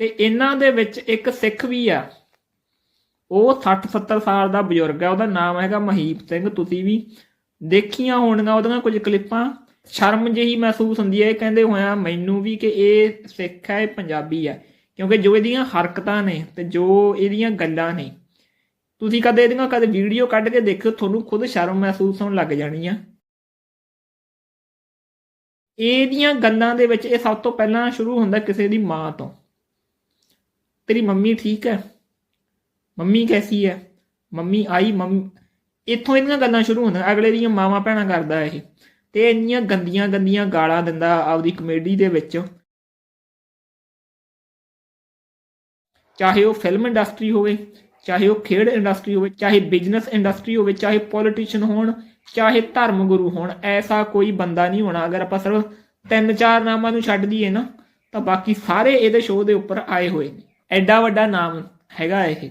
ਤੇ ਇਹਨਾਂ ਦੇ ਵਿੱਚ ਇੱਕ ਸਿੱਖ ਵੀ ਆ। ਉਹ 60 70 ਸਾਲ ਦਾ ਬਜ਼ੁਰਗ ਹੈ ਉਹਦਾ ਨਾਮ ਹੈਗਾ ਮਹੀਪ ਸਿੰਘ, ਤੁਸੀਂ ਵੀ ਦੇਖੀਆਂ ਹੋਣਗੀਆਂ ਉਹਦੀਆਂ ਕੁਝ ਕਲਿੱਪਾਂ। ਸ਼ਰਮ ਜਿਹੀ ਮਹਿਸੂਸ ਹੁੰਦੀ ਹੈ, ਇਹ ਕਹਿੰਦੇ ਹੋਇਆ ਮੈਨੂੰ ਵੀ ਕਿ ਇਹ ਸਿੱਖ ਹੈ, ਇਹ ਪੰਜਾਬੀ ਹੈ, ਕਿਉਂਕਿ ਜੋ ਇਹਦੀਆਂ ਹਰਕਤਾਂ ਨੇ ਤੇ ਜੋ ਇਹਦੀਆਂ ਗੱਲਾਂ ਨੇ। ਤੁਸੀਂ ਕਦੇ ਇਹਦੀਆਂ ਕਦੇ ਵੀਡੀਓ ਕੱਢ ਕੇ ਦੇਖਿਓ, ਤੁਹਾਨੂੰ ਖੁਦ ਸ਼ਰਮ ਮਹਿਸੂਸ ਹੋਣ ਲੱਗ ਜਾਣੀ ਆ। ਇਹਦੀਆਂ ਗੱਲਾਂ ਦੇ ਵਿੱਚ ਇਹ ਸਭ ਤੋਂ ਪਹਿਲਾਂ ਸ਼ੁਰੂ ਹੁੰਦਾ ਕਿਸੇ ਦੀ ਮਾਂ ਤੋਂ। ਤੇਰੀ ਮੰਮੀ ਠੀਕ ਹੈ? ਮੰਮੀ ਕੈਸੀ ਹੈ? ਮੰਮੀ ਆਈ, ਮੰਮੀ ਇੱਥੋਂ ਇਹਦੀਆਂ ਗੱਲਾਂ ਸ਼ੁਰੂ ਹੁੰਦੀਆਂ, ਅਗਲੇ ਦੀਆਂ ਮਾਵਾਂ ਭੈਣਾਂ ਕਰਦਾ ਇਹ। ਤੇ ਇੰਨੀਆਂ ਗੰਦੀਆਂ ਗੰਦੀਆਂ ਗਾਲਾਂ ਦਿੰਦਾ ਆਪਦੀ ਕਮੇਡੀ ਦੇ ਵਿੱਚ। ਚਾਹੇ ਉਹ ਫਿਲਮ ਇੰਡਸਟਰੀ ਹੋਵੇ, ਚਾਹੇ ਉਹ ਖੇਡ ਇੰਡਸਟਰੀ ਹੋਵੇ, ਚਾਹੇ ਬਿਜ਼ਨਸ ਇੰਡਸਟਰੀ ਹੋਵੇ, ਚਾਹੇ ਪੋਲੀਟੀਸ਼ੀਅਨ ਹੋਣ, ਚਾਹੇ ਧਰਮ ਗੁਰੂ ਹੋਣ, ਐਸਾ ਕੋਈ ਬੰਦਾ ਨਹੀਂ ਹੋਣਾ। ਅਗਰ ਆਪਾਂ ਸਿਰਫ ਤਿੰਨ ਚਾਰ ਨਾਮਾਂ ਨੂੰ ਛੱਡ ਦਈਏ ਨਾ, ਤਾਂ ਬਾਕੀ ਸਾਰੇ ਇਹਦੇ ਸ਼ੋਅ ਦੇ ਉੱਪਰ ਆਏ ਹੋਏ ਨੇ। ਐਡਾ ਵੱਡਾ ਨਾਮ ਹੈਗਾ ਇਹ।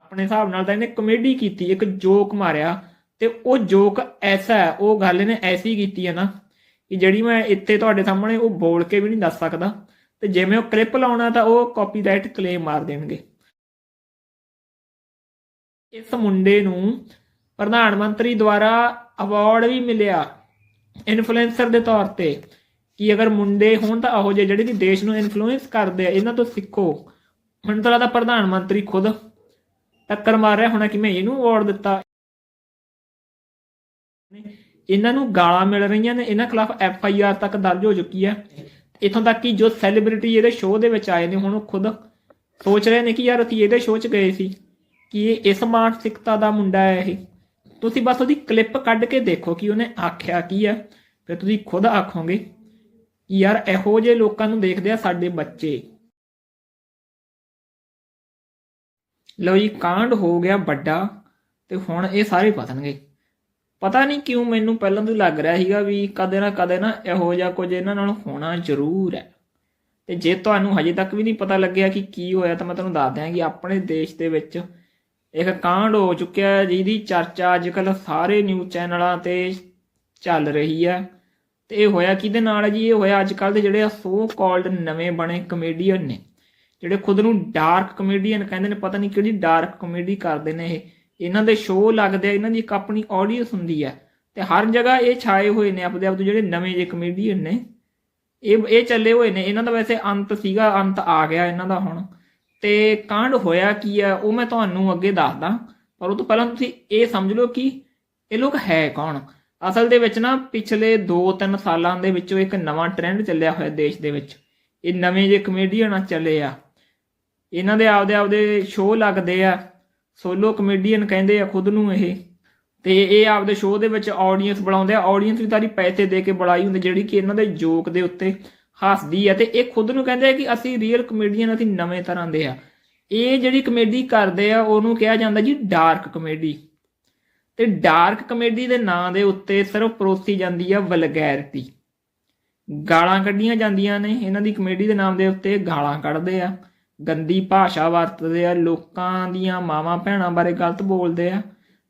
ਆਪਣੇ ਹਿਸਾਬ ਨਾਲ ਤਾਂ ਇਹਨੇ ਕਮੇਡੀ ਕੀਤੀ, ਇੱਕ ਜੋਕ ਮਾਰਿਆ ਤੇ ਉਹ ਜੋਕ ਐਸਾ ਹੈ, ਉਹ ਗੱਲ ਇਹਨੇ ਐਸੀ ਕੀਤੀ ਹੈ ਨਾ ਕਿ ਜਿਹੜੀ ਮੈਂ ਇੱਥੇ ਤੁਹਾਡੇ ਸਾਹਮਣੇ ਉਹ ਬੋਲ ਕੇ ਵੀ ਨਹੀਂ ਦੱਸ ਸਕਦਾ ਤੇ ਜਿਵੇਂ ਉਹ ਕਲਿੱਪ ਲਾਉਣਾ ਤਾਂ ਉਹ ਕਾਪੀਰਾਈਟ ਕਲੇਮ ਮਾਰ ਦੇਣਗੇ। ਇਸ ਮੁੰਡੇ ਨੂੰ ਪ੍ਰਧਾਨ ਮੰਤਰੀ ਦੁਆਰਾ ਅਵਾਰਡ ਵੀ ਮਿਲਿਆ। ਇਨਫਲੂਐਂਸਰ ਦੇ ਤੌਰ ਤੇ। ਕਿ ਅਗਰ ਮੁੰਡੇ ਹੋਣ ਤਾਂ ਇਹੋ ਜਿਹੇ ਜਿਹੜੇ ਕਿ ਦੇਸ਼ ਨੂੰ ਇਨਫਲੂਐਂਸ ਕਰਦੇ ਆ, ਇਹਨਾਂ ਤੋਂ ਸਿੱਖੋ। ਮੈਨੂੰ ਤਾਂ ਲੱਗਦਾ ਪ੍ਰਧਾਨ ਮੰਤਰੀ ਖੁਦ ਟੱਕਰ ਮਾਰ ਰਿਹਾ ਹੋਣਾ ਕਿ ਮੈਂ ਇਹਨੂੰ ਅਵਾਰਡ ਦਿੱਤਾ। ਇਹਨਾਂ ਨੂੰ ਗਾਲਾਂ ਮਿਲ ਰਹੀਆਂ ਨੇ, ਇਹਨਾਂ ਖਿਲਾਫ ਐਫ ਆਈ ਆਰ ਤੱਕ ਦਰਜ ਹੋ ਚੁੱਕੀ ਹੈ। ਇਥੋਂ ਤੱਕ ਕਿ ਜੋ ਸੈਲੀਬ੍ਰਿਟੀ ਇਹਦੇ ਸ਼ੋਅ ਦੇ ਵਿੱਚ ਆਏ ਨੇ, ਹੁਣ ਉਹ ਖੁਦ ਸੋਚ ਰਹੇ ਨੇ ਕਿ ਯਾਰ ਅਸੀਂ ਇਹਦੇ ਸ਼ੋਅ 'ਚ ਗਏ ਸੀ, ਕਿ ਇਹ ਇਸ ਮਾਨਸਿਕਤਾ ਦਾ ਮੁੰਡਾ ਹੈ ਇਹ। ਤੁਸੀਂ ਬਸ ਉਹਦੀ ਕਲਿੱਪ ਕੱਢ ਕੇ ਦੇਖੋ ਕਿ ਉਹਨੇ ਆਖਿਆ ਕੀ ਹੈ, ਫਿਰ ਤੁਸੀਂ ਖੁਦ ਆਖੋਗੇ। ਯਾਰ ਇਹੋ ਜਿਹੇ ਲੋਕਾਂ ਨੂੰ ਦੇਖਦੇ ਆ ਸਾਡੇ ਬੱਚੇ। ਲਓ ਜੀ, ਕਾਂਡ ਹੋ ਗਿਆ ਵੱਡਾ ਤੇ ਹੁਣ ਇਹ ਸਾਰੇ ਪਤਨਗੇ ਪਤਾ ਨਹੀਂ ਕਿਉਂ ਮੈਨੂੰ ਪਹਿਲਾਂ ਤੋਂ ਲੱਗ ਰਿਹਾ ਸੀਗਾ ਵੀ ਕਦੇ ਨਾ ਕਦੇ ਨਾ ਇਹੋ ਜਿਹਾ ਕੁਝ ਇਹਨਾਂ ਨਾਲ ਹੋਣਾ ਜ਼ਰੂਰ ਹੈ। ਤੇ ਜੇ ਤੁਹਾਨੂੰ ਹਜੇ ਤੱਕ ਵੀ ਨਹੀਂ ਪਤਾ ਲੱਗਿਆ ਕਿ ਕੀ ਹੋਇਆ ਤਾਂ ਮੈਂ ਤੁਹਾਨੂੰ ਦੱਸ ਦਿਆਂ ਕਿ ਆਪਣੇ ਦੇਸ਼ ਦੇ ਵਿੱਚ ਇੱਕ ਕਾਂਡ ਹੋ ਚੁੱਕਿਆ ਜਿਹਦੀ ਚਰਚਾ ਅੱਜਕੱਲ ਸਾਰੇ ਨਿਊਜ਼ ਚੈਨਲਾਂ ਤੇ ਚੱਲ ਰਹੀ ਹੈ। ਤੇ ਇਹ ਹੋਇਆ ਕਿਹਦੇ ਨਾਲ ਹੈ ਜੀ? ਇਹ ਹੋਇਆ ਅੱਜ ਅੱਜਕੱਲ ਦੇ ਜਿਹੜੇ ਸੋ ਕਾਲਡ ਨਵੇਂ ਬਣੇ ਕਮੇਡੀਅਨ ਨੇ। ਜਿਹੜੇ ਖੁਦ ਨੂੰ ਡਾਰਕ ਕਮੇਡੀਅਨ ਕਹਿੰਦੇ ਨੇ, ਪਤਾ ਨਹੀਂ ਕਿਹੜੀ ਡਾਰਕ ਕਮੇਡੀ ਕਰਦੇ ਨੇ ਇਹ। ਇਹਨਾਂ ਦੇ ਸ਼ੋਅ ਲੱਗਦੇ ਆ, ਇਹਨਾਂ ਦੀ ਇੱਕ ਆਪਣੀ ਆਡੀਅנס ਹੁੰਦੀ ਹੈ ਤੇ ਹਰ ਜਗ੍ਹਾ ਇਹ ਛਾਏ ਹੋਏ ਨੇ ਆਪਦੇ ਆਪ ਤੋਂ ਜਿਹੜੇ ਨਵੇਂ ਜੇ ਕਮੇਡੀਅਨ ਨੇ। ਇਹ ਇਹ ਚੱਲੇ ਹੋਏ ਨੇ। ਇਹਨਾਂ ਦਾ ਵੈਸੇ ਅੰਤ ਸੀਗਾ, ਅੰਤ ਆ ਗਿਆ ਇਹਨਾਂ ਦਾ ਹੁਣ। ਤੇ ਕਾਂਡ ਹੋਇਆ ਕੀ ਆ, ਉਹ ਮੈਂ ਤੁਹਾਨੂੰ ਅੱਗੇ ਦੱਸਦਾ। ਪਰ ਉਹ ਤੋਂ ਪਹਿਲਾਂ ਤੁਸੀਂ ਇਹ ਸਮਝ ਲਓ ਕਿ ਇਹ ਲੋਕ ਹੈ ਕੌਣ? ਅਸਲ ਦੇ ਵਿੱਚ ਨਾ ਪਿਛਲੇ 2-3 ਸਾਲਾਂ ਦੇ ਵਿੱਚੋਂ ਇੱਕ ਨਵਾਂ ਟ੍ਰੈਂਡ ਚੱਲਿਆ ਹੋਇਆ ਦੇਸ਼ ਦੇ ਵਿੱਚ। ਇਹ ਨਵੇਂ ਜੇ ਕਮੇਡੀਅਨ ਆ ਚੱਲੇ ਆ। ਇਹਨਾਂ ਦੇ ਆਪਦੇ ਆਪਦੇ ਸ਼ੋਅ ਲੱਗਦੇ ਆ। ਸੋਲੋ ਕਮੇਡੀਅਨ ਕਹਿੰਦੇ ਆ ਖੁਦ ਨੂੰ ਇਹ। ਤੇ ਇਹ ਆਪਦੇ ਸ਼ੋਅ ਦੇ ਵਿੱਚ ਆਡੀਅנס ਬੁਲਾਉਂਦੇ ਆ। ਆਡੀਅנס ਵੀ ਤਾਰੀ ਪੈਸੇ ਦੇ ਕੇ ਬੁਲਾਈ ਹੁੰਦੀ, ਜਿਹੜੀ ਕਿ ਇਹਨਾਂ ਦੇ ਜੋਕ ਦੇ ਉੱਤੇ ਹੱਸਦੀ ਆ। ਤੇ ਇਹ ਖੁਦ ਨੂੰ ਕਹਿੰਦੇ ਆ ਕਿ ਅਸੀਂ ਰੀਅਲ ਕਮੇਡੀਅਨ ਅਸੀਂ ਨਵੇਂ ਤਰ੍ਹਾਂ ਦੇ ਆ। ਇਹ ਜਿਹੜੀ ਕਮੇਡੀ ਕਰਦੇ ਆ, ਉਹਨੂੰ ਕਿਹਾ ਜਾਂਦਾ ਜੀ ਡਾਰਕ ਕਮੇਡੀ ਤੇ ਡਾਰਕ ਕਮੇਡੀ ਦੇ ਨਾਂ ਦੇ ਉੱਤੇ ਸਿਰਫ ਪਰੋਸੀ ਜਾਂਦੀ ਆ ਵਲਗੈਰਟੀ ਗਾਲਾਂ ਕੱਢੀਆਂ ਜਾਂਦੀਆਂ ਨੇ, ਇਹਨਾਂ ਦੀ ਕਮੇਡੀ ਦੇ ਨਾਮ ਦੇ ਉੱਤੇ ਗਾਲਾਂ ਕੱਢਦੇ ਆ, ਗੰਦੀ ਭਾਸ਼ਾ ਵਰਤਦੇ ਆ, ਲੋਕਾਂ ਦੀਆਂ ਮਾਵਾਂ ਭੈਣਾਂ ਬਾਰੇ ਗਲਤ ਬੋਲਦੇ ਆ,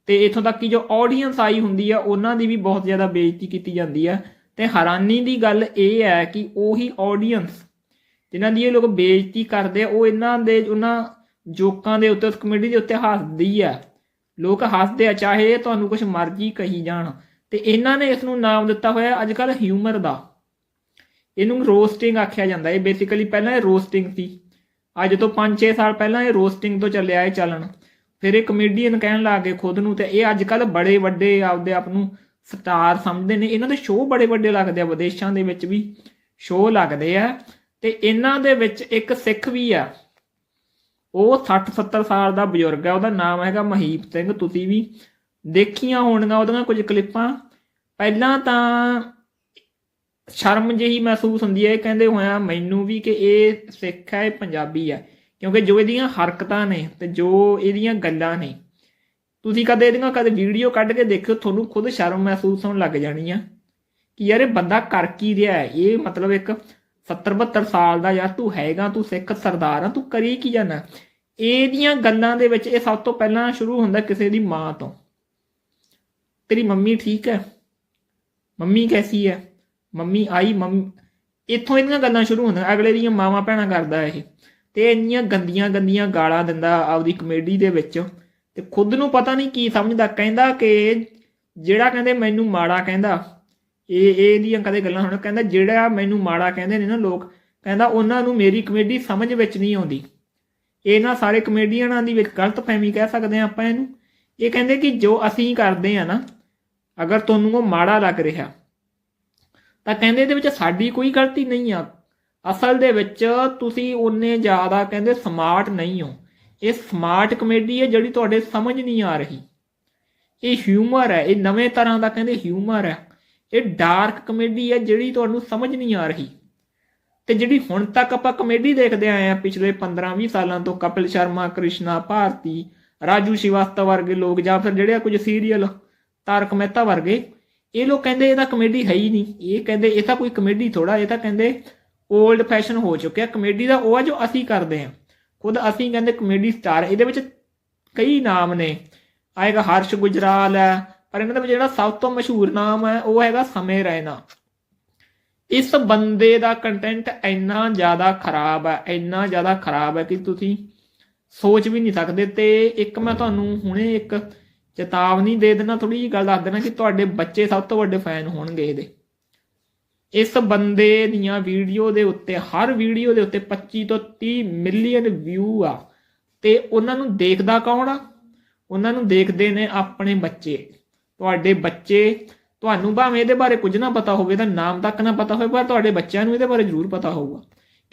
ਤੇ ਇਥੋਂ ਤੱਕ ਕਿ ਜੋ ਆਡੀਅנס ਆਈ ਹੁੰਦੀ ਆ, ਉਹਨਾਂ ਦੀ ਵੀ ਬਹੁਤ ਜ਼ਿਆਦਾ ਬੇਇੱਜ਼ਤੀ ਕੀਤੀ ਜਾਂਦੀ ਆ। ਤੇ ਹੈਰਾਨੀ ਦੀ ਗੱਲ ਇਹ ਹੈ ਕਿ ਉਹੀ ਆਡੀਅנס ਜਿਨ੍ਹਾਂ ਦੀ ਇਹ ਲੋਕ ਬੇਇੱਜ਼ਤੀ ਕਰਦੇ ਆ, ਉਹ ਇਹਨਾਂ ਦੇ, ਉਹਨਾਂ ਜੋਕਾਂ ਦੇ ਉੱਤੇ, ਉਸ ਕਮੇਡੀ ਦੇ ਉੱਤੇ ਹੱਸਦੀ ਆ। ਲੋਕ ਹੱਸਦੇ ਆ, ਚਾਹੇ ਤੁਹਾਨੂੰ ਕੁਝ ਮਰਜ਼ੀ ਕਹੀ ਜਾਣ। ਤੇ ਇਹਨਾਂ ਨੇ ਇਸ ਨੂੰ ਨਾਮ ਦਿੱਤਾ ਹੋਇਆ ਅੱਜ ਕੱਲ ਹਿਊਮਰ ਦਾ। ਇਹਨੂੰ ਰੋਸਟਿੰਗ ਆਖਿਆ ਜਾਂਦਾ। ਇਹ ਬੇਸਿਕਲੀ ਪਹਿਲਾਂ ਇਹ ਰੋਸਟਿੰਗ ਸੀ। ਅੱਜ ਤੋਂ 5-6 ਸਾਲ ਪਹਿਲਾਂ ਇਹ ਰੋਸਟਿੰਗ ਤੋਂ ਚੱਲਿਆ ਇਹ ਚੱਲਣ। ਫਿਰ ਇਹ ਕਮੇਡੀਅਨ ਕਹਿਣ ਲੱਗ ਗਏ ਖੁਦ ਨੂੰ ਤੇ ਇਹ ਅੱਜ ਕੱਲ ਬੜੇ ਵੱਡੇ ਆਪਦੇ ਆਪ ਨੂੰ ਸਟਾਰ ਸਮਝਦੇ ਨੇ। ਇਹਨਾਂ ਦੇ ਸ਼ੋਅ ਬੜੇ ਵੱਡੇ ਲੱਗਦੇ ਆ, ਵਿਦੇਸ਼ਾਂ ਦੇ ਵਿੱਚ ਵੀ ਸ਼ੋਅ ਲੱਗਦੇ ਆ। ਤੇ ਇਹਨਾਂ ਦੇ ਵਿੱਚ ਇੱਕ ਸਿੱਖ ਵੀ ਆ। ਉਹ 60 70 ਸਾਲ ਦਾ ਬਜ਼ੁਰਗ ਹੈ ਉਹਦਾ ਨਾਮ ਹੈਗਾ ਮਹੀਪ ਸਿੰਘ, ਤੁਸੀਂ ਵੀ ਦੇਖੀਆਂ ਹੋਣਗੀਆਂ ਉਹਦੀਆਂ ਕੁਝ ਕਲਿੱਪਾਂ। ਪਹਿਲਾਂ ਤਾਂ ਸ਼ਰਮ ਜਿਹੀ ਮਹਿਸੂਸ ਹੁੰਦੀ ਹੈ ਕਹਿੰਦੇ ਹੋਇਆ ਮੈਨੂੰ ਵੀ ਕਿ ਇਹ ਸਿੱਖ ਹੈ, ਇਹ ਪੰਜਾਬੀ ਹੈ, ਕਿਉਂਕਿ ਜੋ ਇਹਦੀਆਂ ਹਰਕਤਾਂ ਨੇ ਤੇ ਜੋ ਇਹਦੀਆਂ ਗੱਲਾਂ ਨੇ। ਤੁਸੀਂ ਕਦੇ ਇਹਦੀਆਂ ਕਦੇ ਵੀਡੀਓ ਕੱਢ ਕੇ ਦੇਖਿਓ, ਤੁਹਾਨੂੰ ਖੁਦ ਸ਼ਰਮ ਮਹਿਸੂਸ ਹੋਣ ਲੱਗ ਜਾਣੀ ਆ ਕਿ ਯਾਰ ਇਹ ਬੰਦਾ ਕਰ ਕੀ ਰਿਹਾ ਹੈ? ਇਹ ਮਤਲਬ ਇੱਕ 70 72 ਸਾਲ ਦਾ ਯਾਰ ਤੂੰ ਹੈਗਾ, ਤੂੰ ਸਿੱਖ ਸਰਦਾਰ ਆ, ਤੂੰ ਕਰੀ ਕੀ ਜਾਣਾ ਇਹਦੀਆਂ ਗੱਲਾਂ ਦੇ ਵਿੱਚ ਇਹ ਸਭ ਤੋਂ ਪਹਿਲਾਂ ਸ਼ੁਰੂ ਹੁੰਦਾ ਕਿਸੇ ਦੀ ਮਾਂ ਤੋਂ। ਤੇਰੀ ਮੰਮੀ ਠੀਕ ਹੈ? ਮੰਮੀ ਕੈਸੀ ਹੈ? ਮੰਮੀ ਆਈ, ਮੰਮੀ, ਇੱਥੋਂ ਇਹਦੀਆਂ ਗੱਲਾਂ ਸ਼ੁਰੂ ਹੁੰਦੀਆਂ, ਅਗਲੇ ਦੀਆਂ ਮਾਵਾਂ ਭੈਣਾਂ ਕਰਦਾ ਇਹ। ਤੇ ਇੰਨੀਆਂ ਗੰਦੀਆਂ ਗੰਦੀਆਂ ਗਾਲਾਂ ਦਿੰਦਾ ਆਪਦੀ ਕਮੇਡੀ ਦੇ ਵਿੱਚ। ਤੇ ਖੁਦ ਨੂੰ ਪਤਾ ਨਹੀਂ ਕੀ ਸਮਝਦਾ, ਕਹਿੰਦਾ ਕਿ ਜਿਹੜਾ ਕਹਿੰਦੇ ਮੈਨੂੰ ਮਾੜਾ ਕਹਿੰਦਾ ਇਹ ਇਹ ਦੀਆਂ ਕਦੇ ਗੱਲਾਂ ਹੁਣ ਕਹਿੰਦਾ ਜਿਹੜਾ ਮੈਨੂੰ ਮਾੜਾ ਕਹਿੰਦੇ ਨੇ ਨਾ ਲੋਕ, ਕਹਿੰਦਾ ਉਹਨਾਂ ਨੂੰ ਮੇਰੀ ਕਮੇਡੀ ਸਮਝ ਵਿੱਚ ਨਹੀਂ ਆਉਂਦੀ। ਇਹਨਾਂ ਸਾਰੇ ਕਮੇਡੀਅਨਾਂ ਦੀ ਵਿੱਚ ਗਲਤਫਹਿਮੀ ਕਹਿ ਸਕਦੇ ਆ ਆਪਾਂ ਇਹਨੂੰ। ਇਹ ਕਹਿੰਦੇ ਕਿ ਜੋ ਅਸੀਂ ਕਰਦੇ ਆ ਨਾ, ਅਗਰ ਤੁਹਾਨੂੰ ਉਹ ਮਾੜਾ ਲੱਗ ਰਿਹਾ, ਤਾਂ ਕਹਿੰਦੇ ਇਹਦੇ ਵਿੱਚ ਸਾਡੀ ਕੋਈ ਗਲਤੀ ਨਹੀਂ ਆ। ਅਸਲ ਦੇ ਵਿੱਚ ਤੁਸੀਂ ਉਹਨੇ ਜ਼ਿਆਦਾ ਕਹਿੰਦੇ ਸਮਾਰਟ ਨਹੀਂ ਹੋ। ਇਹ ਸਮਾਰਟ ਕਮੇਡੀ ਹੈ ਜਿਹੜੀ ਤੁਹਾਡੇ ਸਮਝ ਨਹੀਂ ਆ ਰਹੀ। ਇਹ ਹਿਊਮਰ ਹੈ, ਇਹ ਨਵੇਂ ਤਰ੍ਹਾਂ ਦਾ ਕਹਿੰਦੇ ਹਿਊਮਰ ਹੈ। ਇਹ ਡਾਰਕ ਕਮੇਡੀ ਹੈ ਜਿਹੜੀ ਤੁਹਾਨੂੰ ਸਮਝ ਨਹੀਂ ਆ ਰਹੀ। ਤੇ ਜਿਹੜੀ ਹੁਣ ਤੱਕ ਆਪਾਂ ਕਮੇਡੀ ਦੇਖਦੇ ਆਏ ਆ, ਪਿਛਲੇ 15-20 ਸਾਲਾਂ ਤੋਂ ਕਪਿਲ ਸ਼ਰਮਾ, ਕ੍ਰਿਸ਼ਨਾ ਭਾਰਤੀ, ਰਾਜੂ ਸ਼ਿਵਾਸਤਵ ਵਰਗੇ ਲੋਕ ਜਾਂ ਫਿਰ ਜਿਹੜੇ ਕੁਝ ਸੀਰੀਅਲ ਤਾਰਕ ਮਹਿਤਾ ਵਰਗੇ, ਇਹ ਲੋਕ ਕਹਿੰਦੇ ਇਹਦਾ ਕਮੇਡੀ ਹੈ ਹੀ ਨਹੀਂ। ਇਹ ਕਹਿੰਦੇ ਇਹ ਤਾਂ ਕੋਈ ਕਮੇਡੀ ਥੋੜਾ ਇਹ ਤਾਂ ਕਹਿੰਦੇ 올ਡ ਫੈਸ਼ਨ ਹੋ ਚੁੱਕਿਆ। ਕਮੇਡੀ ਦਾ ਉਹ ਆ ਜੋ ਅਸੀਂ ਕਰਦੇ ਆ। ਖੁਦ ਅਸੀਂ ਕਹਿੰਦੇ ਕਮੇਡੀ ਸਟਾਰ ਇਹਦੇ ਵਿੱਚ ਕਈ ਨਾਮ ਨੇ। ਆਏਗਾ ਹਰਸ਼ ਗੁਜਰਾਲ ਹੈ ਪਰ ਇਹਨਾਂ ਦਾ ਜਿਹੜਾ ਸਭ ਤੋਂ ਮਸ਼ਹੂਰ ਨਾਮ ਹੈ, ਉਹ ਹੈਗਾ ਸਮੇ ਰੈਨਾ ਇਸ ਬੰਦੇ ਦਾ ਕੰਟੈਂਟ ਇੰਨਾ ਜ਼ਿਆਦਾ ਖਰਾਬ ਹੈ, ਇੰਨਾ ਜ਼ਿਆਦਾ ਖਰਾਬ ਹੈ ਕਿ ਤੁਸੀਂ ਸੋਚ ਵੀ ਨਹੀਂ ਸਕਦੇ। ਤੇ ਇੱਕ ਮੈਂ ਤੁਹਾਨੂੰ ਹੁਣੇ ਇੱਕ ਚੇਤਾਵਨੀ ਦੇ ਦੇਣਾ ਥੋੜੀ ਜਿਹੀ ਗੱਲ ਦੱਸ ਦੇਣਾ ਕਿ ਤੁਹਾਡੇ ਬੱਚੇ ਸਭ ਤੋਂ ਵੱਡੇ ਫੈਨ ਹੋਣਗੇ ਇਹਦੇ। ਇਸ ਬੰਦੇ ਦੀਆਂ ਵੀਡੀਓ ਦੇ ਉੱਤੇ, ਹਰ ਵੀਡੀਓ ਦੇ ਉੱਤੇ 25 ਤੋਂ 30 ਮਿਲੀਅਨ ਵਿਊ ਆ। ਤੇ ਉਹਨਾਂ ਨੂੰ ਦੇਖਦਾ ਕੌਣ ਆ? ਉਹਨਾਂ ਨੂੰ ਦੇਖਦੇ ਨੇ ਆਪਣੇ ਬੱਚੇ। ਤੁਹਾਡੇ ਬੱਚੇ, ਤੁਹਾਨੂੰ ਭਾਵੇਂ ਇਹਦੇ ਬਾਰੇ ਕੁਝ ਨਾ ਪਤਾ ਹੋਵੇ ਤਾਂ ਨਾਮ ਤੱਕ ਨਾ ਪਤਾ ਹੋਵੇ, ਪਰ ਤੁਹਾਡੇ ਬੱਚਿਆਂ ਨੂੰ ਇਹਦੇ ਬਾਰੇ ਜ਼ਰੂਰ ਪਤਾ ਹੋਊਗਾ।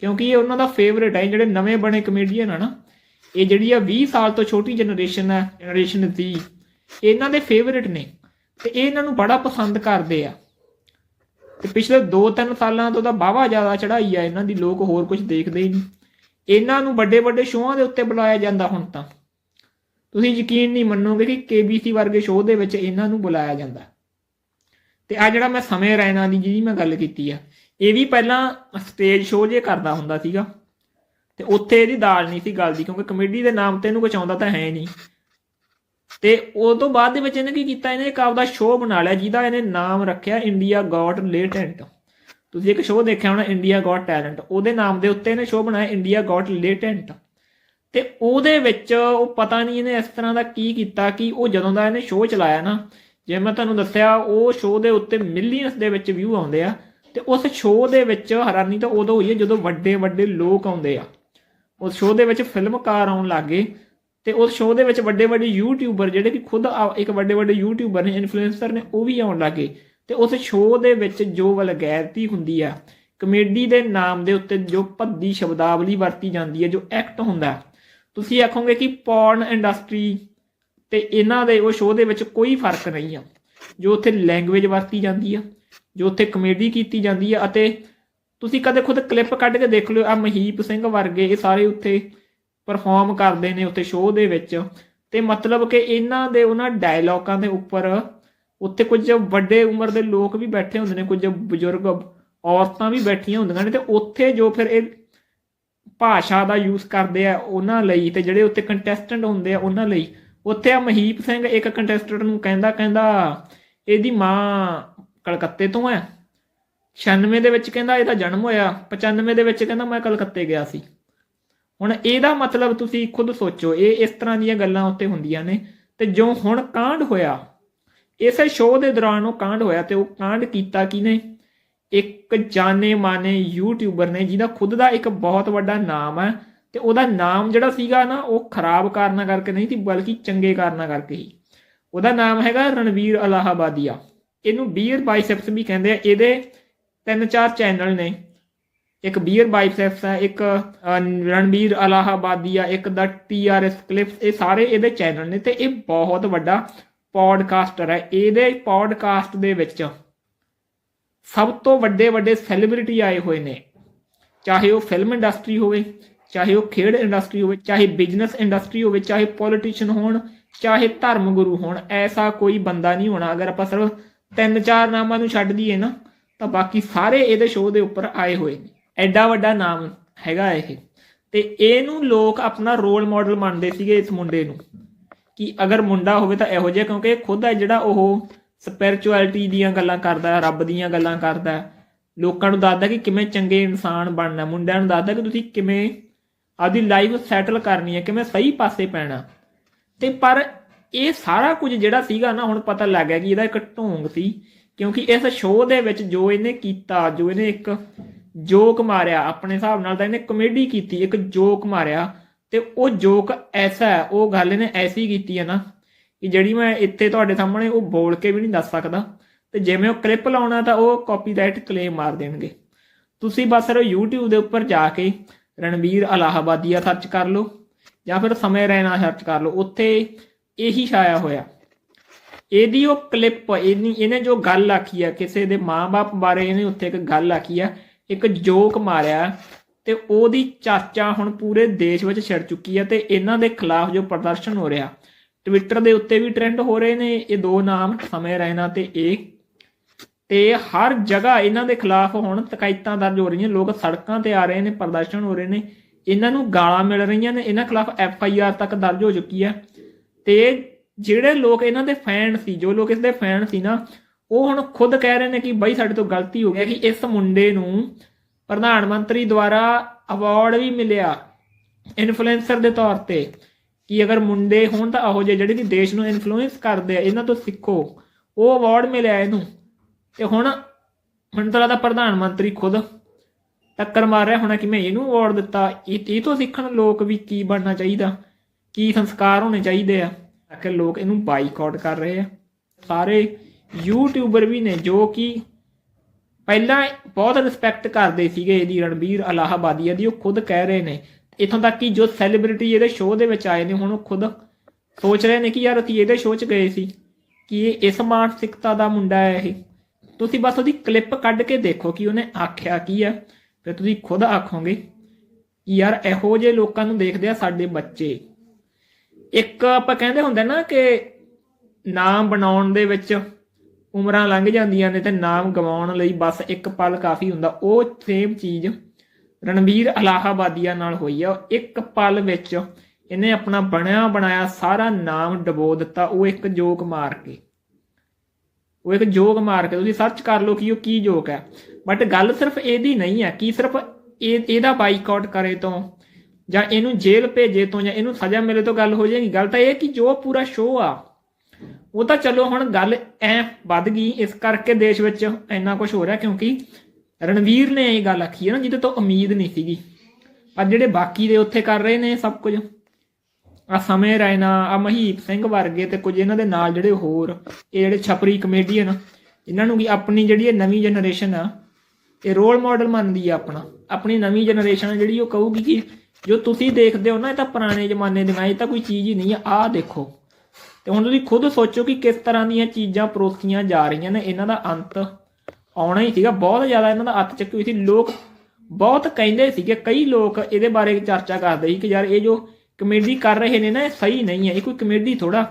ਕਿਉਂਕਿ ਇਹ ਉਹਨਾਂ ਦਾ ਫੇਵਰੇਟ ਹੈ ਜਿਹੜੇ ਨਵੇਂ ਬਣੇ ਕਮੇਡੀਅਨ ਆ ਨਾ, ਇਹ ਜਿਹੜੀ ਆ 20 ਸਾਲ ਤੋਂ ਛੋਟੀ ਜਨਰੇਸ਼ਨ ਹੈ ਜਨਰੇਸ਼ਨ ਦੀ ਇਹਨਾਂ ਦੇ ਫੇਵਰੇਟ ਨੇ ਤੇ ਇਹ ਇਹਨਾਂ ਨੂੰ ਬੜਾ ਪਸੰਦ ਕਰਦੇ ਆ। ਤੇ ਪਿਛਲੇ 2-3 ਸਾਲਾਂ ਤੋਂ ਤਾਂ ਬਾਵਾ ਜ਼ਿਆਦਾ ਚੜਾਈ ਆ, ਇਹਨਾਂ ਦੀ ਲੋਕ ਹੋਰ ਕੁਝ ਦੇਖਦੇ ਹੀ ਨਹੀਂ। ਇਹਨਾਂ ਨੂੰ ਵੱਡੇ ਵੱਡੇ ਸ਼ੋਆਂ ਦੇ ਉੱਤੇ ਬੁਲਾਇਆ ਜਾਂਦਾ ਹੁਣ ਤਾਂ। ਤੁਸੀਂ ਯਕੀਨ ਨਹੀਂ ਮੰਨੋਗੇ ਕਿ ਕੇਬੀਸੀ ਵਰਗੇ ਸ਼ੋਅ ਦੇ ਵਿੱਚ ਇਹਨਾਂ ਨੂੰ ਬੁਲਾਇਆ ਜਾਂਦਾ। ਤੇ ਆ ਜਿਹੜਾ ਮੈਂ ਸਮੇਂ ਰੈਨਾ ਦੀ ਜਿਹਦੀ ਮੈਂ ਗੱਲ ਕੀਤੀ ਆ, ਇਹ ਵੀ ਪਹਿਲਾਂ ਸਟੇਜ ਸ਼ੋਅ ਜੇ ਕਰਦਾ ਹੁੰਦਾ ਸੀਗਾ। ਤੇ ਉੱਥੇ ਇਹਦੀ ਦਾਲ ਨਹੀਂ ਸੀ ਗੱਲ ਦੀ ਕਿਉਂਕਿ ਕਮੇਡੀ ਦੇ ਨਾਮ ਤੇ ਇਹਨੂੰ ਕੁਝ ਆਉਂਦਾ ਤਾਂ ਹੈ ਨਹੀਂ। ਤੇ ਉਹ ਤੋਂ ਬਾਅਦ ਦੇ ਵਿੱਚ ਇਹਨੇ ਕੀ ਕੀਤਾ? ਇਹਨੇ ਇੱਕ ਆਪਦਾ ਸ਼ੋਅ ਬਣਾ ਲਿਆ, ਜਿਹਦਾ ਇਹਨੇ ਨਾਮ ਰੱਖਿਆ ਇੰਡੀਆ ਗੋਟ ਲੇਟੈਂਟ ਤੁਸੀਂ ਇੱਕ ਸ਼ੋਅ ਦੇਖਿਆ ਹੋਣਾ ਇੰਡੀਆ ਗੋਟ ਟੈਲੈਂਟ ਉਹਦੇ ਨਾਮ ਦੇ ਉੱਤੇ ਇਹਨੇ ਸ਼ੋਅ ਬਣਾਇਆ ਇੰਡੀਆ ਗੋਟ ਲੇਟੈਂਟ ਤੇ ਉਹਦੇ ਵਿੱਚ ਉਹ ਪਤਾ ਨਹੀਂ ਇਹਨੇ ਇਸ ਤਰ੍ਹਾਂ ਦਾ ਕੀ ਕੀਤਾ ਕਿ ਉਹ ਜਦੋਂ ਦਾ ਇਹਨੇ ਸ਼ੋਅ ਚਲਾਇਆ ਨਾ, ਜੇ ਮੈਂ ਤੁਹਾਨੂੰ ਦੱਸਿਆ, ਉਹ ਸ਼ੋਅ ਦੇ ਉੱਤੇ ਮਿਲੀਅਨਸ ਦੇ ਵਿੱਚ ਵਿਊ ਆਉਂਦੇ ਆ ਤੇ ਉਸ ਸ਼ੋਅ ਦੇ ਵਿੱਚ ਹੈਰਾਨੀ ਤਾਂ ਉਦੋਂ ਹੋਈ ਹੈ ਜਦੋਂ ਵੱਡੇ ਵੱਡੇ ਲੋਕ ਆਉਂਦੇ ਆ। ਉਸ ਸ਼ੋਅ ਦੇ ਵਿੱਚ ਫਿਲਮਕਾਰ ਆਉਣ ਲੱਗੇ ਤੇ ਉਸ ਸ਼ੋਅ ਦੇ ਵਿੱਚ ਵੱਡੇ ਵੱਡੇ ਯੂਟਿਊਬਰ ਜਿਹੜੇ ਕਿ ਖੁਦ ਆ- ਇੱਕ ਵੱਡੇ ਵੱਡੇ ਯੂਟਿਊਬਰ ਨੇ ਇਨਫਲੂਐਂਸਰ ਨੇ, ਉਹ ਵੀ ਆਉਣ ਲੱਗੇ ਤੇ ਉਸ ਸ਼ੋਅ ਦੇ ਵਿੱਚ ਜੋ ਵਲਗੈਰਿਟੀ ਹੁੰਦੀ ਆ ਕਮੇਡੀ ਦੇ ਨਾਮ ਦੇ ਉੱਤੇ ਜੋ ਭੱਦੀ ਸ਼ਬਦਾਵਲੀ ਵਰਤੀ ਜਾਂਦੀ ਹੈ, ਜੋ ਐਕਟ ਹੁੰਦਾ ਤੁਸੀਂ ਆਖੋਗੇ ਕਿ ਪੌਰਨ ਇੰਡਸਟਰੀ ਤੇ ਇਹਨਾਂ ਦੇ ਉਹ ਸ਼ੋਅ ਦੇ ਵਿੱਚ ਕੋਈ ਫ਼ਰਕ ਨਹੀਂ ਆ। ਜੋ ਉੱਥੇ ਲੈਂਗੁਏਜ ਵਰਤੀ ਜਾਂਦੀ ਆ, ਜੋ ਉੱਥੇ ਕਮੇਡੀ ਕੀਤੀ ਜਾਂਦੀ ਆ ਅਤੇ ਤੁਸੀਂ ਕਦੇ ਖੁਦ ਕਲਿੱਪ ਕੱਢ ਕੇ ਦੇਖ ਲਿਓ ਆ ਮਹੀਪ ਸਿੰਘ ਵਰਗੇ ਇਹ ਸਾਰੇ ਉੱਥੇ ਪਰਫਾਰਮ ਕਰਦੇ ਨੇ ਉੱਥੇ ਸ਼ੋਅ ਦੇ ਵਿੱਚ। ਤੇ ਮਤਲਬ ਕਿ ਇਹਨਾਂ ਦੇ ਉਹਨਾਂ ਡਾਇਲੌਗਾਂ ਦੇ ਉੱਪਰ ਉੱਥੇ ਕੁਝ ਵੱਡੇ ਉਮਰ ਦੇ ਲੋਕ ਵੀ ਬੈਠੇ ਹੁੰਦੇ ਨੇ, ਕੁਝ ਬਜ਼ੁਰਗ ਔਰਤਾਂ ਵੀ ਬੈਠੀਆਂ ਹੁੰਦੀਆਂ ਨੇ ਤੇ ਉੱਥੇ ਜੋ ਫਿਰ ਇਹ ਭਾਸ਼ਾ ਦਾ ਯੂਜ਼ ਕਰਦੇ ਆ ਉਹਨਾਂ ਲਈ ਤੇ ਜਿਹੜੇ ਉੱਤੇ ਕੰਟੈਸਟੈਂਟ ਹੁੰਦੇ ਆ ਉਹਨਾਂ ਲਈ। ਉੱਥੇ ਆ ਮਹੀਪ ਸਿੰਘ, ਇੱਕ ਕੰਟੈਸਟੈਂਟ ਨੂੰ ਕਹਿੰਦਾ ਕਹਿੰਦਾ, ਇਹਦੀ ਮਾਂ ਕਲਕੱਤੇ ਤੋਂ ਹੈ। 96 ਦੇ ਵਿੱਚ ਕਹਿੰਦਾ ਇਹਦਾ ਜਨਮ ਹੋਇਆ 95 ਦੇ ਵਿੱਚ ਕਹਿੰਦਾ ਮੈਂ ਕਲਕੱਤੇ ਗਿਆ ਸੀ। ਹੁਣ ਇਹਦਾ ਮਤਲਬ ਤੁਸੀਂ ਖੁਦ ਸੋਚੋ, ਇਹ ਇਸ ਤਰ੍ਹਾਂ ਦੀਆਂ ਗੱਲਾਂ ਉੱਤੇ ਹੁੰਦੀਆਂ ਨੇ। ਤੇ ਜੋ ਹੁਣ ਕਾਂਡ ਹੋਇਆ, ਇਸੇ ਸ਼ੋਅ ਦੇ ਦੌਰਾਨ ਉਹ ਕਾਂਡ ਹੋਇਆ ਤੇ ਉਹ ਕਾਂਡ ਕੀਤਾ ਕਿਨੇ ਇੱਕ ਜਾਣੇ ਮਾਨੇ ਯੂਟਿਊਬਰ ਨੇ ਜਿਹਦਾ ਖੁਦ ਦਾ ਇੱਕ ਬਹੁਤ ਵੱਡਾ ਨਾਮ ਹੈ ਤੇ ਉਹਦਾ ਨਾਮ ਜਿਹੜਾ ਸੀਗਾ ਨਾ ਉਹ ਖਰਾਬ ਕਾਰਨਾਂ ਕਰਕੇ ਨਹੀਂ ਸੀ ਬਲਕਿ ਚੰਗੇ ਕਾਰਨਾਂ ਕਰਕੇ ਹੀ। ਉਹਦਾ ਨਾਮ ਹੈਗਾ ਰਣਵੀਰ ਅਲਾਹਾਬਾਦੀਆ। ਇਹਨੂੰ ਬੀਅਰ ਬਾਈਸੈਪਸ ਵੀ ਕਹਿੰਦੇ ਆ। ਇਹਦੇ ਤਿੰਨ ਚਾਰ ਚੈਨਲ ਨੇ। ਇੱਕ ਬੀਅਰ ਬਾਈਸੈਪਸ ਹੈ ਇੱਕ ਅਹ, ਰਣਵੀਰ ਅਲਾਹਾਬਾਦੀਆ ਇੱਕ ਦਾ ਟੀਆਰਐਸ ਕਲਿਪਸ ਇਹ ਸਾਰੇ ਇਹਦੇ ਚੈਨਲ ਨੇ ਤੇ ਇਹ ਬਹੁਤ ਵੱਡਾ ਪੋਡਕਾਸਟਰ ਹੈ। ਇਹਦੇ ਪੋਡਕਾਸਟ ਦੇ ਵਿੱਚ ਸਭ ਤੋਂ ਵੱਡੇ ਵੱਡੇ ਸੈਲੀਬ੍ਰਿਟੀ ਆਏ ਹੋਏ ਨੇ। ਚਾਹੇ ਉਹ ਫਿਲਮ ਇੰਡਸਟਰੀ ਹੋਵੇ, ਚਾਹੇ ਉਹ ਖੇਡ ਇੰਡਸਟਰੀ ਹੋਵੇ, ਚਾਹੇ ਬਿਜ਼ਨਸ ਇੰਡਸਟਰੀ ਹੋਵੇ, ਚਾਹੇ ਪੋਲੀਟੀਸ਼ੀਅਨ ਹੋਣ, ਚਾਹੇ ਧਰਮ ਗੁਰੂ ਹੋਣ, ਐਸਾ ਕੋਈ ਬੰਦਾ ਨਹੀਂ ਹੋਣਾ। ਅਗਰ ਆਪਾਂ ਸਿਰਫ ਤਿੰਨ ਚਾਰ ਨਾਮਾਂ ਨੂੰ ਛੱਡ ਦਈਏ ਨਾ, ਤਾਂ ਬਾਕੀ ਸਾਰੇ ਇਹਦੇ ਸ਼ੋਅ ਦੇ ਉੱਪਰ ਆਏ ਹੋਏ ਨੇ। ਐਡਾ ਵੱਡਾ ਨਾਮ ਹੈਗਾ ਇਹ। ਤੇ ਇਹਨੂੰ ਲੋਕ ਆਪਣਾ ਰੋਲ ਮਾਡਲ ਮੰਨਦੇ ਸੀਗੇ ਇਸ ਮੁੰਡੇ ਨੂੰ। ਕਿ ਅਗਰ ਮੁੰਡਾ ਹੋਵੇ ਤਾਂ ਇਹੋ ਜਿਹਾ, ਕਿਉਂਕਿ ਖੁਦ ਹੈ ਜਿਹੜਾ ਉਹ ਸਪਿਰਚੁਅਲਿਟੀ ਦੀਆਂ ਗੱਲਾਂ ਕਰਦਾ, ਰੱਬ ਦੀਆਂ ਗੱਲਾਂ ਕਰਦਾ। ਲੋਕਾਂ ਨੂੰ ਦੱਸਦਾ ਕਿ ਕਿਵੇਂ ਚੰਗੇ ਇਨਸਾਨ ਬਣਨਾ। ਮੁੰਡਿਆਂ ਨੂੰ ਦੱਸਦਾ ਕਿ ਤੁਸੀਂ ਕਿਵੇਂ ਆਪਦੀ ਲਾਈਫ ਸੈਟਲ ਕਰਨੀ ਹੈ, ਕਿਵੇਂ ਸਹੀ ਪਾਸੇ ਪੈਣਾ। ਤੇ ਪਰ ਇਹ ਸਾਰਾ ਕੁਝ ਜਿਹੜਾ ਸੀਗਾ ਨਾ, ਹੁਣ ਪਤਾ ਲੱਗ ਗਿਆ ਕਿ ਇਹਦਾ ਇੱਕ ਢੋਂਗ ਸੀ। ਕਿਉਂਕਿ ਇਸ ਸ਼ੋਅ ਦੇ ਵਿੱਚ ਜੋ ਇਹਨੇ ਕੀਤਾ, ਜੋ ਇਹਨੇ ਇੱਕ ਜੋਕ ਮਾਰਿਆ, ਆਪਣੇ ਹਿਸਾਬ ਨਾਲ ਤਾਂ ਇਹਨੇ ਕਮੇਡੀ ਕੀਤੀ, ਇੱਕ ਜੋਕ ਮਾਰਿਆ। ਤੇ ਉਹ ਜੋਕ ਐਸਾ ਉਹ ਗੱਲ ਇਹਨੇ ਐਸੀ ਕੀਤੀ ਹੈ ਨਾ ਕਿ ਜਿਹੜੀ ਮੈਂ ਇੱਥੇ ਤੁਹਾਡੇ ਸਾਹਮਣੇ ਉਹ ਬੋਲ ਕੇ ਵੀ ਨਹੀਂ ਦੱਸ ਸਕਦਾ। ਤੇ ਜਿਵੇਂ ਉਹ ਕਲਿੱਪ ਲਾਉਣਾ ਤਾਂ ਉਹ ਕਾਪੀਰਾਈਟ ਕਲੇਮ ਮਾਰ ਦੇਣਗੇ। ਤੁਸੀਂ ਬਸ ਸਿਰਫ YouTube ਦੇ ਉੱਪਰ ਜਾ ਕੇ ਰਣਵੀਰ ਅਲਾਹਾਬਾਦੀਆ ਸਰਚ ਕਰ ਲਓ ਜਾਂ ਫਿਰ ਸਮੇਂ ਰਹਿਣਾ ਸਰਚ ਕਰ ਲਓ। ਉੱਥੇ ਇਹੀ ਛਾਇਆ ਹੋਇਆ। ਇਹਦੀ ਉਹ ਕਲਿੱਪ ਇਹਨੀ ਇਹਨੇ ਜੋ ਗੱਲ ਆਖੀ ਆ, ਕਿਸੇ ਦੇ ਮਾਪੇ ਬਾਰੇ ਇਹਨੇ ਉੱਥੇ ਇੱਕ ਗੱਲ ਆਖੀ ਆ, ਇੱਕ ਜੋਕ ਮਾਰਿਆ ਤੇ ਉਹਦੀ ਚਰਚਾ ਹੁਣ ਪੂਰੇ ਦੇਸ਼ ਵਿੱਚ ਛਿੜ ਚੁੱਕੀ ਆ ਤੇ ਇਹਨਾਂ ਦੇ ਖਿਲਾਫ ਜੋ ਪ੍ਰਦਰਸ਼ਨ ਹੋ ਰਿਹਾ ਟਵਿੱਟਰ ਦੇ ਉੱਤੇ ਵੀ ਟ੍ਰੈਂਡ ਹੋ ਰਹੇ ਨੇ, ਇਹ ਦੋ ਨਾਮ, ਸਮੇਂ, ਰਹਿਣਾ ਤੇ ਇਹ। ਤੇ ਹਰ ਜਗ੍ਹਾ ਇਹਨਾਂ ਦੇ ਖਿਲਾਫ ਹੁਣ ਤਕਾਇਤਾਂ ਦਰਜ ਹੋ ਰਹੀਆਂ, ਲੋਕ ਸੜਕਾਂ ਤੇ ਆ ਰਹੇ ਨੇ, ਪ੍ਰਦਰਸ਼ਨ ਹੋ ਰਹੇ ਨੇ। ਇਹਨਾਂ ਨੂੰ ਗਾਲਾਂ ਮਿਲ ਰਹੀਆਂ ਨੇ, ਇਹਨਾਂ ਖਿਲਾਫ ਐਫ ਆਈ ਆਰ ਤੱਕ ਦਰਜ ਹੋ ਚੁੱਕੀ ਹੈ। ਤੇ ਜਿਹੜੇ ਲੋਕ ਇਹਨਾਂ ਦੇ ਫੈਨ ਸੀ, ਜੋ ਲੋਕ ਇਸ ਦੇ ਫੈਨ ਸੀ ਨਾ, ਉਹ ਹੁਣ ਖੁਦ ਕਹਿ ਰਹੇ ਨੇ ਕਿ ਬਾਈ ਸਾਡੇ ਤੋਂ ਗਲਤੀ ਹੋ ਗਈ ਕਿ ਇਸ ਮੁੰਡੇ ਨੂੰ ਪ੍ਰਧਾਨ ਮੰਤਰੀ ਦੁਆਰਾ ਅਵਾਰਡ ਵੀ ਮਿਲਿਆ ਇਨਫਲੂਐਂਸਰ ਦੇ ਤੌਰ ਤੇ। ਕਿ ਅਗਰ ਮੁੰਡੇ ਹੋਣ ਤਾਂ ਇਹੋ ਜਿਹੇ ਜਿਹੜੇ ਕਿ ਦੇਸ਼ ਨੂੰ ਇਨਫਲੂਐਂਸ ਕਰਦੇ ਆ, ਇਹਨਾਂ ਤੋਂ ਸਿੱਖੋ। ਉਹ ਅਵਾਰਡ ਮਿਲਿਆ ਇਹਨੂੰ। ਤੇ ਹੁਣ ਮੈਨੂੰ ਤਾਂ ਲੱਗਦਾ ਪ੍ਰਧਾਨ ਮੰਤਰੀ ਖੁਦ ਟੱਕਰ ਮਾਰ ਰਿਹਾ ਹੋਣਾ ਕਿ ਮੈਂ ਇਹਨੂੰ ਅਵਾਰਡ ਦਿੱਤਾ। ਇਹ ਇਹ ਤੋਂ ਸਿੱਖਣ ਲੋਕ ਵੀ ਕੀ ਬਣਨਾ ਚਾਹੀਦਾ? ਕੀ ਸੰਸਕਾਰ ਹੋਣੇ ਚਾਹੀਦੇ ਆ? ਆਖਿਰ ਲੋਕ ਇਹਨੂੰ ਬਾਈਕਾਟ ਕਰ ਰਹੇ ਆ। ਸਾਰੇ ਯੂਟਿਊਬਰ ਵੀ ਨੇ ਜੋ ਕਿ ਪਹਿਲਾਂ ਬਹੁਤ ਰਿਸਪੈਕਟ ਕਰਦੇ ਸੀਗੇ ਇਹਦੀ ਰਣਬੀਰ ਅਲਾਹਾਬਾਦੀਆ ਦੀ, ਉਹ ਖੁਦ ਕਹਿ ਰਹੇ ਨੇ ਇਥੋਂ ਤੱਕ ਕਿ ਜੋ ਸੈਲੀਬ੍ਰਿਟੀ ਇਹਦੇ ਸ਼ੋਅ ਦੇ ਵਿੱਚ ਆਏ ਨੇ, ਹੁਣ ਉਹ ਖੁਦ ਸੋਚ ਰਹੇ ਨੇ ਕਿ ਯਾਰ ਅਸੀਂ ਇਹਦੇ ਸ਼ੋਅ 'ਚ ਗਏ ਸੀ, ਕਿ ਇਹ ਇਸ ਮਾਨਸਿਕਤਾ ਦਾ ਮੁੰਡਾ ਹੈ ਇਹ। ਤੁਸੀਂ ਬਸ ਉਹਦੀ ਕਲਿੱਪ ਕੱਢ ਕੇ ਦੇਖੋ ਕਿ ਉਹਨੇ ਆਖਿਆ ਕੀ ਹੈ ਫਿਰ ਤੁਸੀਂ ਖੁਦ ਆਖੋਗੇ ਕਿ ਯਾਰ ਇਹੋ ਜਿਹੇ ਲੋਕਾਂ ਨੂੰ ਦੇਖਦੇ ਆ ਸਾਡੇ ਬੱਚੇ। ਇੱਕ ਆਪਾਂ ਕਹਿੰਦੇ ਹੁੰਦੇ ਨਾ ਕਿ ਨਾਮ ਬਣਾਉਣ ਦੇ ਵਿੱਚ ਉਮਰਾਂ ਲੰਘ ਜਾਂਦੀਆਂ ਨੇ ਤੇ ਨਾਮ ਗਵਾਉਣ ਲਈ ਬਸ ਇੱਕ ਪਲ ਕਾਫੀ ਹੁੰਦਾ, ਉਹ ਸੇਮ ਚੀਜ਼ ਰਣਵੀਰ ਅਲਾਹਾਬਾਦੀਆ ਨਾਲ ਹੋਈ ਆ। ਇੱਕ ਪਲ ਵਿੱਚ ਇਹਨੇ ਆਪਣਾ ਬਣਿਆ ਬਣਾਇਆ ਸਾਰਾ ਨਾਮ ਡਬੋ ਦਿੱਤਾ। ਉਹ ਇੱਕ ਜੋਕ ਮਾਰ ਕੇ। ਉਹ ਇੱਕ ਜੋਕ ਮਾਰ ਕੇ। ਤੁਸੀਂ ਸਰਚ ਕਰ ਲਓ ਕਿ ਉਹ ਕੀ ਜੋਕ ਹੈ। ਬਟ ਗੱਲ ਸਿਰਫ ਇਹਦੀ ਨਹੀਂ ਹੈ ਕਿ ਸਿਰਫ ਇਹ, ਇਹਦਾ ਬਾਈਕਾਟ ਕਰੇ ਤੋਂ ਜਾਂ ਇਹਨੂੰ ਜੇਲ੍ਹ ਭੇਜੇ ਤੋਂ ਜਾਂ ਇਹਨੂੰ ਸਜ਼ਾ ਮਿਲੇ ਤੋਂ ਗੱਲ ਹੋ ਜਾਏਗੀ। ਗੱਲ ਤਾਂ ਇਹ ਕਿ ਜੋ ਪੂਰਾ ਸ਼ੋਅ ਆ, ਉਹ ਤਾਂ ਚਲੋ ਹੁਣ ਗੱਲ ਐ ਵੱਧ ਗਈ। ਇਸ ਕਰਕੇ ਦੇਸ਼ ਵਿੱਚ ਇੰਨਾ ਕੁਝ ਹੋ ਰਿਹਾ ਕਿਉਂਕਿ ਰਣਵੀਰ ਨੇ ਇਹ ਗੱਲ ਆਖੀ ਹੈ ਨਾ, ਜਿਹਦੇ ਤੋਂ ਉਮੀਦ ਨਹੀਂ ਸੀਗੀ। ਪਰ ਜਿਹੜੇ ਬਾਕੀ ਦੇ ਉੱਥੇ ਕਰ ਰਹੇ ਨੇ ਸਭ ਕੁਝ ਆ ਸਮੇਂ ਰੈਨਾ ਆ ਮਹੀਪ ਸਿੰਘ ਵਰਗੇ ਤੇ ਕੁਝ ਇਹਨਾਂ ਦੇ ਨਾਲ ਜਿਹੜੇ ਹੋਰ, ਇਹ ਜਿਹੜੇ ਛਪਰੀ ਕਮੇਡੀਅਨ ਇਹਨਾਂ ਨੂੰ ਕੀ ਆਪਣੀ ਜਿਹੜੀ ਇਹ ਨਵੀਂ ਜਨਰੇਸ਼ਨ ਆ, ਇਹ ਰੋਲ ਮਾਡਲ ਮੰਨਦੀ ਆ ਆਪਣਾ। ਆਪਣੀ ਨਵੀਂ ਜਨਰੇਸ਼ਨ ਜਿਹੜੀ ਉਹ ਕਹੂਗੀ ਕਿ ਜੋ ਤੁਸੀਂ ਦੇਖਦੇ ਹੋ ਨਾ, ਇਹ ਤਾਂ ਪੁਰਾਣੇ ਜ਼ਮਾਨੇ ਦੀਆਂ ਇਹ ਤਾਂ ਕੋਈ ਚੀਜ਼ ਹੀ ਨਹੀਂ ਆ, ਆਹ ਦੇਖੋ। ਤੇ ਹੁਣ ਤੁਸੀਂ ਖੁਦ ਸੋਚੋ ਕਿ ਕਿਸ ਤਰ੍ਹਾਂ ਦੀਆਂ ਚੀਜ਼ਾਂ ਪਰੋਸੀਆਂ ਜਾ ਰਹੀਆਂ ਨੇ, ਇਹਨਾਂ ਦਾ ਅੰਤ ਆਉਣਾ ਹੀ ਸੀਗਾ, ਬਹੁਤ ਜ਼ਿਆਦਾ ਇਹਨਾਂ ਦਾ ਅੱਤ ਚੱਕੀ ਹੋਈ ਸੀ। ਲੋਕ ਬਹੁਤ ਕਹਿੰਦੇ ਸੀਗੇ, ਕਈ ਲੋਕ ਇਹਦੇ ਬਾਰੇ ਚਰਚਾ ਕਰਦੇ ਸੀ ਕਿ ਯਾਰ ਇਹ ਜੋ ਕਮੇਡੀ ਕਰ ਰਹੇ ਨੇ ਨਾ, ਇਹ ਸਹੀ ਨਹੀਂ ਹੈ, ਇਹ ਕੋਈ ਕਮੇਡੀ ਥੋੜਾ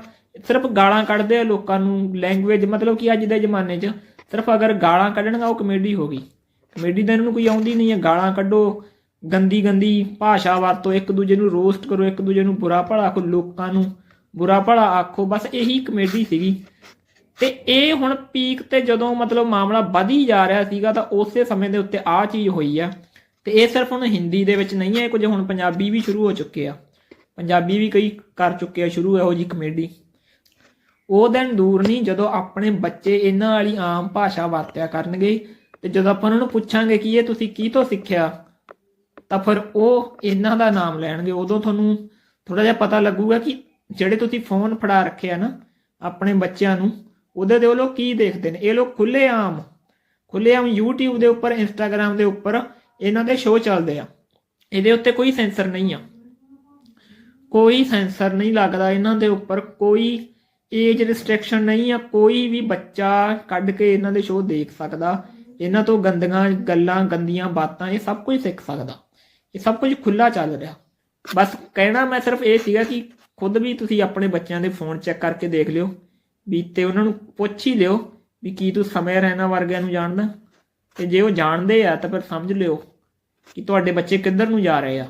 ਸਿਰਫ ਗਾਲਾਂ ਕੱਢਦੇ ਆ ਲੋਕਾਂ ਨੂੰ ਲੈਂਗੁਏਜ ਮਤਲਬ ਕਿ ਅੱਜ ਦੇ ਜ਼ਮਾਨੇ 'ਚ ਸਿਰਫ ਅਗਰ ਗਾਲਾਂ ਕੱਢਣਗਾ, ਉਹ ਕਮੇਡੀ ਹੋ ਗਈ। ਕਮੇਡੀ ਤਾਂ ਇਹਨਾਂ ਨੂੰ ਕੋਈ ਆਉਂਦੀ ਨਹੀਂ ਹੈ, ਗਾਲਾਂ ਕੱਢੋ, ਗੰਦੀ ਗੰਦੀ ਭਾਸ਼ਾ ਵਰਤੋ, ਇੱਕ ਦੂਜੇ ਨੂੰ ਰੋਸਟ ਕਰੋ, ਇੱਕ ਦੂਜੇ ਨੂੰ ਬੁਰਾ ਭਲਾ ਆਖੋ, ਲੋਕਾਂ ਨੂੰ ਬੁਰਾ ਭਲਾ ਆਖੋ, ਬਸ ਇਹੀ ਕਮੇਡੀ ਸੀਗੀ। ਤੇ ਇਹ ਹੁਣ ਪੀਕ ਤੇ ਜਦੋਂ ਮਤਲਬ ਮਾਮਲਾ ਵਧ ਹੀ ਜਾ ਰਿਹਾ ਸੀਗਾ ਤਾਂ ਉਸੇ ਸਮੇਂ ਦੇ ਉੱਤੇ ਆਹ ਚੀਜ਼ ਹੋਈ ਆ। ਤੇ ਇਹ ਸਿਰਫ ਹੁਣ ਹਿੰਦੀ ਦੇ ਵਿੱਚ ਨਹੀਂ ਹੈ ਕੁਝ ਹੁਣ ਪੰਜਾਬੀ ਵੀ ਸ਼ੁਰੂ ਹੋ ਚੁੱਕੇ ਆ। ਪੰਜਾਬੀ ਵੀ ਕਈ ਕਰ ਚੁੱਕੇ ਆ ਸ਼ੁਰੂ ਇਹੋ ਜੀ ਕਮੇਡੀ ਉਹ ਦਿਨ ਦੂਰ ਨਹੀਂ, ਜਦੋਂ ਆਪਣੇ ਬੱਚੇ ਇਹਨਾਂ ਵਾਲੀ ਆਮ ਭਾਸ਼ਾ ਵਰਤਿਆ ਕਰਨਗੇ ਤੇ ਜਦੋਂ ਆਪਾਂ ਉਹਨਾਂ ਨੂੰ ਪੁੱਛਾਂਗੇ ਕਿ ਇਹ ਤੁਸੀਂ ਕੀ ਤੋਂ ਸਿੱਖਿਆ, ਤਾਂ ਫਿਰ ਉਹ ਇਹਨਾਂ ਦਾ ਨਾਮ ਲੈਣਗੇ। ਉਦੋਂ ਤੁਹਾਨੂੰ ਥੋੜਾ ਜਿਹਾ ਪਤਾ ਲੱਗੂਗਾ ਕਿ ਜਿਹੜੇ ਤੁਸੀਂ ਫੋਨ ਫੜਾ ਰੱਖੇ ਆ ਨਾ ਆਪਣੇ ਬੱਚਿਆਂ ਨੂੰ ਉਹਦੇ ਦੇ ਉਹ ਲੋਕ ਕੀ ਦੇਖਦੇ ਨੇ? ਇਹ ਲੋਕ ਖੁੱਲੇ ਆਮ ਖੁੱਲੇ ਆਮ YouTube ਦੇ ਉੱਪਰ, Instagram ਦੇ ਉੱਪਰ ਇਹਨਾਂ ਦੇ ਸ਼ੋਅ ਚੱਲਦੇ ਆ। ਇਹਦੇ ਉੱਤੇ ਕੋਈ ਸੈਂਸਰ ਨਹੀਂ ਆ। ਕੋਈ ਸੈਂਸਰ ਨਹੀਂ ਲੱਗਦਾ ਇਹਨਾਂ ਦੇ ਉੱਪਰ। ਕੋਈ ਏਜ ਰਿਸਟ੍ਰਿਕਸ਼ਨ ਨਹੀਂ ਆ। ਕੋਈ ਵੀ ਬੱਚਾ ਕੱਢ ਕੇ ਇਹਨਾਂ ਦੇ ਸ਼ੋਅ ਦੇਖ ਸਕਦਾ। ਇਹਨਾਂ ਤੋਂ ਗੰਦੀਆਂ ਗੱਲਾਂ, ਗੰਦੀਆਂ ਬਾਤਾਂ, ਇਹ ਸਭ ਕੁਝ ਸਿੱਖ ਸਕਦਾ। ਇਹ ਸਭ ਕੁਝ ਖੁੱਲਾ ਚੱਲ ਰਿਹਾ। ਬਸ ਕਹਿਣਾ ਮੈਂ ਸਿਰਫ ਇਹ ਸੀਗਾ ਕਿ ਖੁਦ ਵੀ ਤੁਸੀਂ ਆਪਣੇ ਬੱਚਿਆਂ ਦੇ ਫੋਨ ਚੈੱਕ ਕਰਕੇ ਦੇਖ ਲਿਓ। ਵੀ ਤੇ ਉਹਨਾਂ ਨੂੰ ਪੁੱਛ ਹੀ ਲਿਓ ਵੀ ਕੀ ਤੂੰ ਸਮੇਂ ਰਹਿਣਾ ਵਰਗਿਆਂ ਨੂੰ ਜਾਣਦਾ? ਤੇ ਜੇ ਉਹ ਜਾਣਦੇ ਆ ਤਾਂ ਫਿਰ ਸਮਝ ਲਿਓ ਕਿ ਤੁਹਾਡੇ ਬੱਚੇ ਕਿੱਧਰ ਨੂੰ ਜਾ ਰਹੇ ਆ।